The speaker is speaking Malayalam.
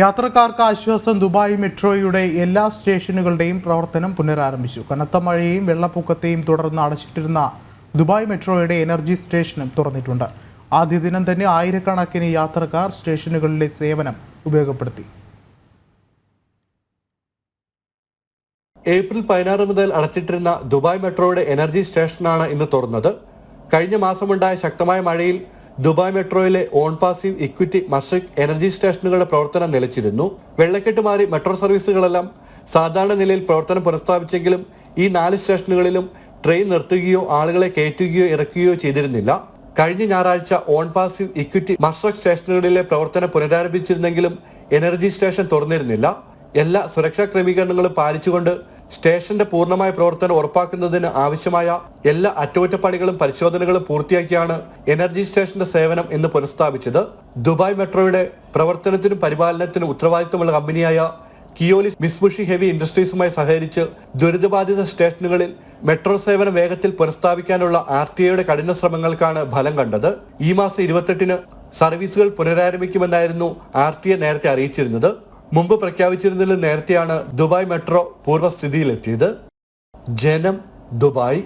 യാത്രക്കാർക്ക് ആശ്വാസം ദുബായ് മെട്രോയുടെ എല്ലാ സ്റ്റേഷനുകളുടെയും പ്രവർത്തനം പുനരാരംഭിച്ചു. കനത്ത മഴയെയും വെള്ളപ്പൊക്കത്തെയും തുടർന്ന് അടച്ചിട്ടിരുന്ന ദുബായ് മെട്രോയുടെ എനർജി സ്റ്റേഷനും തുറന്നിട്ടുണ്ട്. ആദ്യ ദിനം തന്നെ ആയിരക്കണക്കിന് യാത്രക്കാർ സ്റ്റേഷനുകളിലെ സേവനം ഉപയോഗപ്പെടുത്തി. ഏപ്രിൽ പതിനാറ് മുതൽ അടച്ചിട്ടിരുന്ന ദുബായ് മെട്രോയുടെ എനർജി സ്റ്റേഷനാണ് ഇന്ന് തുറന്നത്. കഴിഞ്ഞ മാസമുണ്ടായ ശക്തമായ മഴയിൽ Dubai മെട്രോയിലെ on passive equity Mashreq energy സ്റ്റേഷനുകളുടെ പ്രവർത്തനം നിലച്ചിരുന്നു. വെള്ളക്കെട്ട് മാറി മെട്രോ സർവീസുകളെല്ലാം സാധാരണ നിലയിൽ പ്രവർത്തനം പുനഃസ്ഥാപിച്ചെങ്കിലും ഈ നാല് സ്റ്റേഷനുകളിലും ട്രെയിൻ നിർത്തുകയോ ആളുകളെ കയറ്റുകയോ ഇറക്കുകയോ ചെയ്തിരുന്നില്ല. കഴിഞ്ഞ ഞായറാഴ്ച ഓൺ പാസീവ് ഇക്വിറ്റി മഷ്റക് സ്റ്റേഷനുകളിലെ പ്രവർത്തനം പുനരാരംഭിച്ചിരുന്നെങ്കിലും എനർജി സ്റ്റേഷൻ തുറന്നിരുന്നില്ല. എല്ലാ സുരക്ഷാ ക്രമീകരണങ്ങളും പാലിച്ചുകൊണ്ട് സ്റ്റേഷന്റെ പൂർണമായ പ്രവർത്തനം ഉറപ്പാക്കുന്നതിന് ആവശ്യമായ എല്ലാ അറ്റകുറ്റപ്പണികളും പരിശോധനകളും പൂർത്തിയാക്കിയാണ് എനർജി സ്റ്റേഷന്റെ സേവനം എന്ന് പുനഃസ്ഥാപിച്ചത്. ദുബായ് മെട്രോയുടെ പ്രവർത്തനത്തിനും പരിപാലനത്തിനും ഉത്തരവാദിത്തമുള്ള കമ്പനിയായ കിയോലി മിസ്മുഷി ഹെവി ഇൻഡസ്ട്രീസുമായി സഹകരിച്ച് ദുരിതബാധിത സ്റ്റേഷനുകളിൽ മെട്രോ സേവനം വേഗത്തിൽ പുനഃസ്ഥാപിക്കാനുള്ള ആർ ടി ഐയുടെ കഠിന ശ്രമങ്ങൾക്കാണ് ഫലം കണ്ടത്. ഈ മാസം ഇരുപത്തെട്ടിന് സർവീസുകൾ പുനരാരംഭിക്കുമെന്നായിരുന്നു ആർ ടി ഐ നേരത്തെ അറിയിച്ചിരുന്നത്. മുമ്പ് പ്രഖ്യാപിച്ചിരുന്നതിൽ നേരത്തെയാണ് ദുബായ് മെട്രോ പൂർവസ്ഥിതിയിലെത്തിയത്. ജനം ദുബായ്